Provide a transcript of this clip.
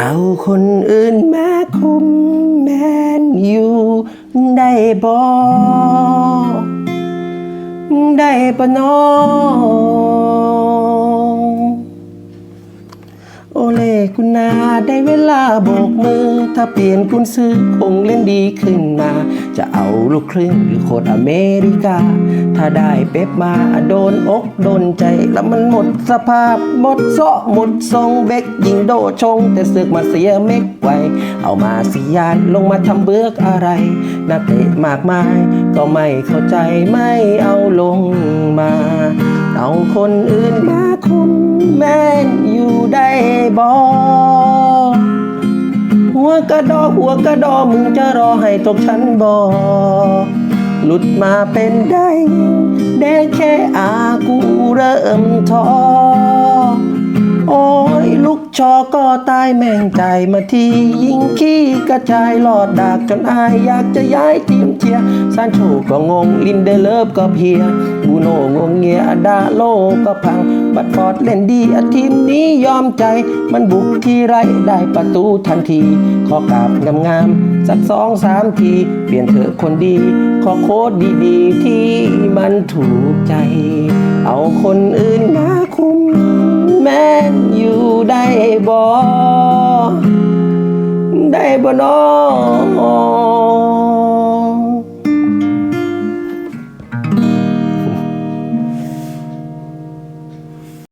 เอาคนอื่นมาคุมแมนอยู่ได้บอได้ปะนอ คุณนาได้เวลาโบกมือ ถ้าเปลี่ยนคุณซื้อคงเล่นดีขึ้นมา จะเอาลูกครึ่งหรือโคดอเมริกา ถ้าได้เป๊ปมาโดนอกโดนใจ แล้วมันหมดสภาพ หมดเซาะหมดทรงเบกยิงโดชง แต่เสือกมาเสียเม็กไวเอามาสิยานลงมาทำเบือกอะไรนักเตะมากมาย ก็ไม่เข้าใจไม่เอาลงมา เอาคนอื่นมาคุมแม่นอยู่ได้ บอหัวกระดอหัวกระดอมึงจะรอให้ตกชั้นบอหลุดมาเป็นได้ได้แค่อากูเริ่มท้อโอ้ยลูกชอก็ตายแม่งใจมาทียิงขี้กระจายหลอดดากจนอายอยากจะย้ายทีมเชียร์ซานโชก็งงลินเดเลิฟก็เพีย บูโนงงเงียดาโลก็พัง บัตฟอดเล่นดีอาทีมนี้ยอมใจ มันบุกที่ไรได้ประตูทันที ขอกราบงามๆสักสองสามที เปลี่ยนเถอะคนดี ขอโค้ดดีๆ ที่มันถูกใจ เอาคนอื่นมาคุม แม่นอยู่ได้บ่ได้บ่น้อง